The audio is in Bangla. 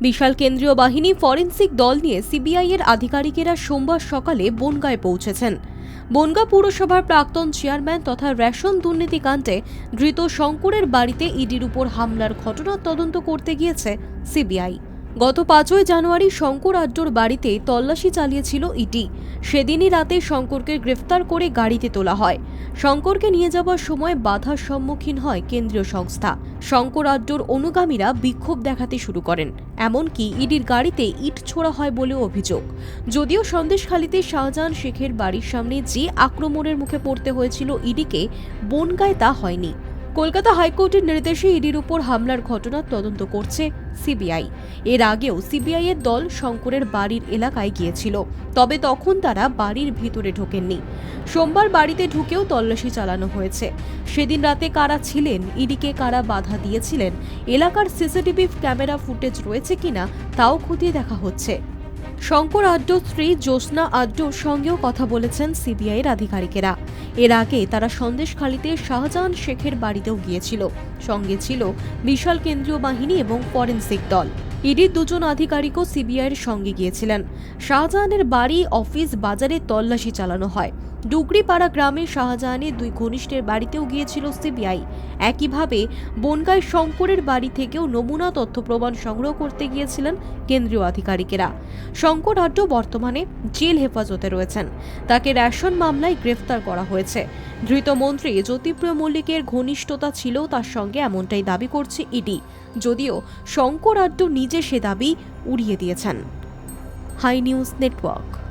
বিশাল কেন্দ্রীয় বাহিনী ফরেন্সিক দল নিয়ে সিবিআই এর আধিকারিকেরা সোমবার সকালে বনগায় পৌঁছেছেন। বনগা পুরসভার প্রাক্তন চেয়ারম্যান তথা রেশন দুর্নীতিকাণ্ডে ধৃত শঙ্করের বাড়িতে ইডির উপর হামলার ঘটনার তদন্ত করতে গিয়েছে সিবিআই। গত পাঁচই জানুয়ারি শঙ্কর আড্ডোর বাড়িতে তল্লাশি চালিয়েছিল ইটি। সেদিনই রাতে শঙ্করকে গ্রেফতার করে গাড়িতে তোলা হয়। শঙ্করকে নিয়ে যাওয়ার সময় বাধার সম্মুখীন হয় কেন্দ্রীয় সংস্থা। শঙ্কর আড্ডোর অনুগামীরা বিক্ষোভ দেখাতে শুরু করেন। এমনকি ইডির গাড়িতে ইট ছোড়া হয় বলে অভিযোগ। যদিও সন্দেশখালিতে শাহজাহান শেখের বাড়ির সামনে যে আক্রমণের মুখে পড়তে হয়েছিল ইডিকে, বনগায় তা হয়নি। কলকাতা হাইকোর্টের নির্দেশে ইডির উপর হামলার ঘটনার তদন্ত করছে সিবিআই। এর আগেও সিবিআই এর দল শঙ্করের বাড়ির এলাকায় গিয়েছিল, তবে তখন তারা বাড়ির ভিতরে ঢোকেননি। সোমবার বাড়িতে ঢুকেও তল্লাশি চালানো হয়েছে। সেদিন রাতে কারা ছিলেন, ইডিকে কারা বাধা দিয়েছিলেন, এলাকার সিসিটিভি ক্যামেরা ফুটেজ রয়েছে কিনা, তাও খতিয়ে দেখা হচ্ছে। শঙ্কর আড্ডোর স্ত্রী জ্যোৎস্না আড্ডোর সঙ্গেও কথা বলেছেন সিবিআইয়ের আধিকারিকেরা। এর আগে তারা সন্দেশখালীতে শাহজাহান শেখের বাড়িতেও গিয়েছিল। সঙ্গে ছিল বিশাল কেন্দ্রীয় বাহিনী এবং ফরেন্সিক দল। ইডির দুজন আধিকারিকও সিবিআইয়ের সঙ্গে গিয়েছিলেন। শাহজাহানের বাড়ি, অফিস, বাজারে তল্লাশি চালানো হয়। ডুগরিপাড়া গ্রামে শাহজাহানের দুই ঘনিষ্ঠের বাড়িতেও গিয়েছিল সিবিআই। একইভাবে বনগাঁয় শঙ্করের বাড়ি থেকেও নমুনা তথ্য প্রমাণ সংগ্রহ করতে গিয়েছিলেন কেন্দ্রীয় আধিকারিকেরা। শঙ্কর আড্ড বর্তমানে জেল হেফাজতে রয়েছেন। তাকে রেশন মামলায় গ্রেফতার করা হয়েছে। ধৃত মন্ত্রী জ্যোতিপ্রিয় মল্লিকের ঘনিষ্ঠতা ছিল তার সঙ্গে এমনটাই দাবি করছে ইডি। যদিও শঙ্কর আড্ড নিজে সে দাবি উড়িয়ে দিয়েছেন। High news network.